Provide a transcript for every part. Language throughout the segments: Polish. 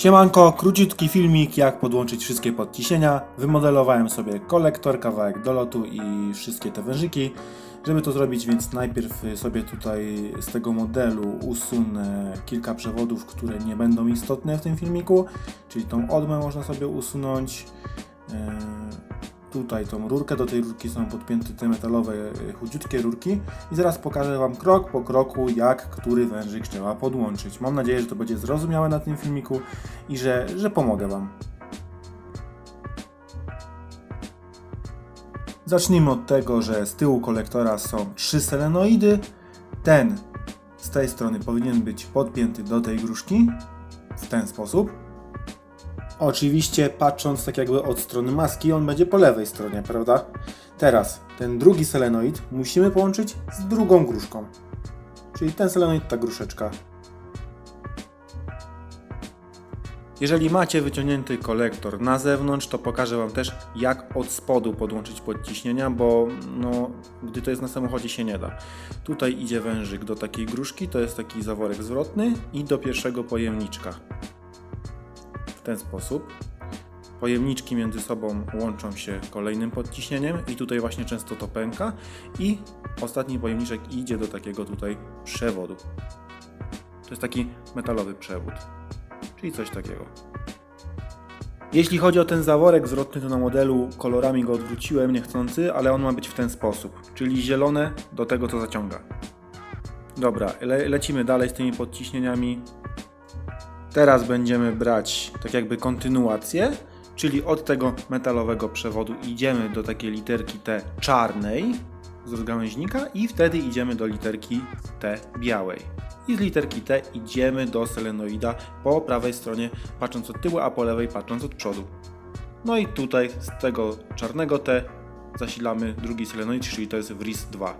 Siemanko, króciutki filmik, jak podłączyć wszystkie podciśnienia. Wymodelowałem sobie kolektor, kawałek dolotu i wszystkie te wężyki. Żeby to zrobić, więc najpierw sobie tutaj z tego modelu usunę kilka przewodów, które nie będą istotne w tym filmiku, czyli tą odmę można sobie usunąć. Tutaj tą rurkę, do tej rurki są podpięte te metalowe, e, chudziutkie rurki i zaraz pokażę Wam krok po kroku, jak który wężyk trzeba podłączyć. Mam nadzieję, że to będzie zrozumiałe na tym filmiku i że, że pomogę Wam. Zacznijmy od tego, że z tyłu kolektora są trzy selenoidy. Ten z tej strony powinien być podpięty do tej gruszki w ten sposób. Oczywiście patrząc tak jakby od strony maski, on będzie po lewej stronie, prawda? Teraz ten drugi selenoid musimy połączyć z drugą gruszką. Czyli ten selenoid, ta gruszeczka. Jeżeli macie wyciągnięty kolektor na zewnątrz, to pokażę Wam też jak od spodu podłączyć podciśnienia, bo no, gdy to jest na samochodzie się nie da. Tutaj idzie wężyk do takiej gruszki, to jest taki zaworek zwrotny i do pierwszego pojemniczka w ten sposób. Pojemniczki między sobą łączą się kolejnym podciśnieniem i tutaj właśnie często to pęka i ostatni pojemniczek idzie do takiego tutaj przewodu. To jest taki metalowy przewód, czyli coś takiego. Jeśli chodzi o ten zaworek zwrotny, to na modelu kolorami go odwróciłem niechcący, ale on ma być w ten sposób, czyli zielone do tego, co zaciąga. Dobra, le lecimy dalej z tymi podciśnieniami. Teraz będziemy brać tak jakby kontynuację, czyli od tego metalowego przewodu idziemy do takiej literki T czarnej z rozgałęźnika i wtedy idziemy do literki T białej. I z literki T idziemy do selenoida po prawej stronie patrząc od tyłu, a po lewej patrząc od przodu. No i tutaj z tego czarnego T zasilamy drugi selenoid, czyli to jest WRIS 2.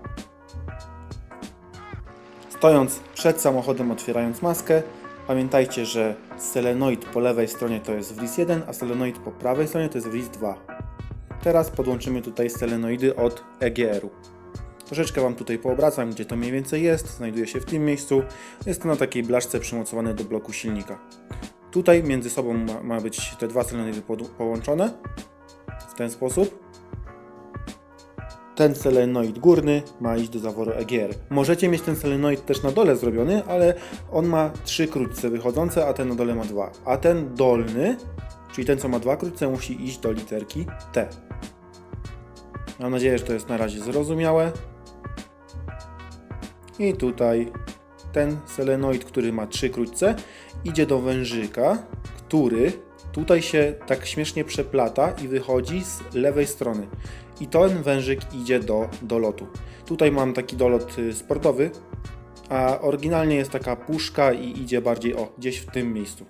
Stojąc przed samochodem, otwierając maskę, pamiętajcie, że selenoid po lewej stronie to jest WRIS 1, a selenoid po prawej stronie to jest WRIS 2. Teraz podłączymy tutaj selenoidy od EGR-u. Troszeczkę Wam tutaj poobracam, gdzie to mniej więcej jest. Znajduje się w tym miejscu. Jest to na takiej blaszce przymocowane do bloku silnika. Tutaj między sobą ma, ma być te dwa selenoidy połączone w ten sposób ten selenoid górny ma iść do zaworu EGR. Możecie mieć ten selenoid też na dole zrobiony, ale on ma trzy krótce wychodzące, a ten na dole ma dwa. A ten dolny, czyli ten co ma dwa krótce, musi iść do literki T. Mam nadzieję, że to jest na razie zrozumiałe. I tutaj ten selenoid, który ma trzy krótce, idzie do wężyka, który tutaj się tak śmiesznie przeplata i wychodzi z lewej strony. I ten wężyk idzie do dolotu. Tutaj mam taki dolot y, sportowy, a oryginalnie jest taka puszka i idzie bardziej o gdzieś w tym miejscu.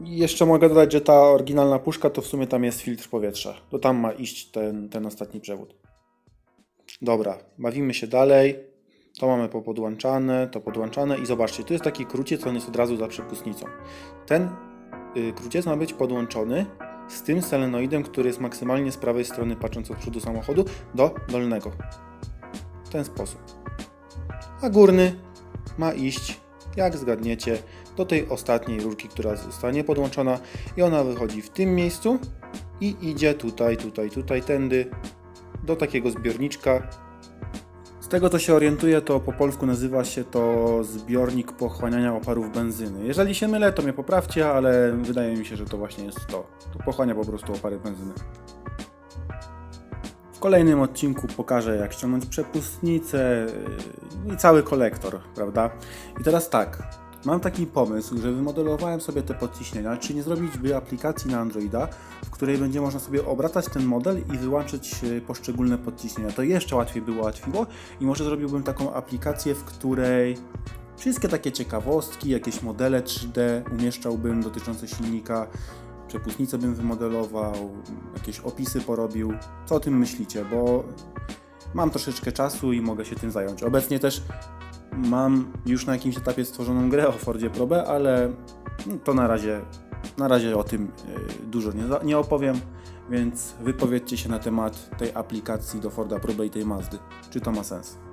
I jeszcze mogę dodać, że ta oryginalna puszka to w sumie tam jest filtr powietrza. To tam ma iść ten, ten ostatni przewód. Dobra, bawimy się dalej. To mamy popodłączane, to podłączane i zobaczcie, tu jest taki kruciec, on jest od razu za przepustnicą. Ten kruciec ma być podłączony z tym selenoidem, który jest maksymalnie z prawej strony, patrząc od przodu samochodu, do dolnego. W ten sposób. A górny ma iść, jak zgadniecie, do tej ostatniej rurki, która zostanie podłączona i ona wychodzi w tym miejscu i idzie tutaj, tutaj, tutaj, tędy do takiego zbiorniczka. Z tego co się orientuję, to po polsku nazywa się to zbiornik pochłaniania oparów benzyny. Jeżeli się mylę, to mnie poprawcie, ale wydaje mi się, że to właśnie jest to. To pochłania po prostu opary benzyny. W kolejnym odcinku pokażę jak ściągnąć przepustnicę yy, i cały kolektor, prawda? I teraz tak, mam taki pomysł, że wymodelowałem sobie te podciśnienia, czy nie zrobić by aplikacji na Androida, w której będzie można sobie obracać ten model i wyłączyć yy, poszczególne podciśnienia. To jeszcze łatwiej by ułatwiło i może zrobiłbym taką aplikację, w której wszystkie takie ciekawostki, jakieś modele 3D umieszczałbym dotyczące silnika, przepustnicę bym wymodelował, jakieś opisy porobił. Co o tym myślicie? Bo mam troszeczkę czasu i mogę się tym zająć. Obecnie też mam już na jakimś etapie stworzoną grę o Fordzie Pro B, ale to na razie, na razie o tym y, dużo nie, nie opowiem, więc wypowiedzcie się na temat tej aplikacji do Forda Pro B i tej Mazdy. Czy to ma sens?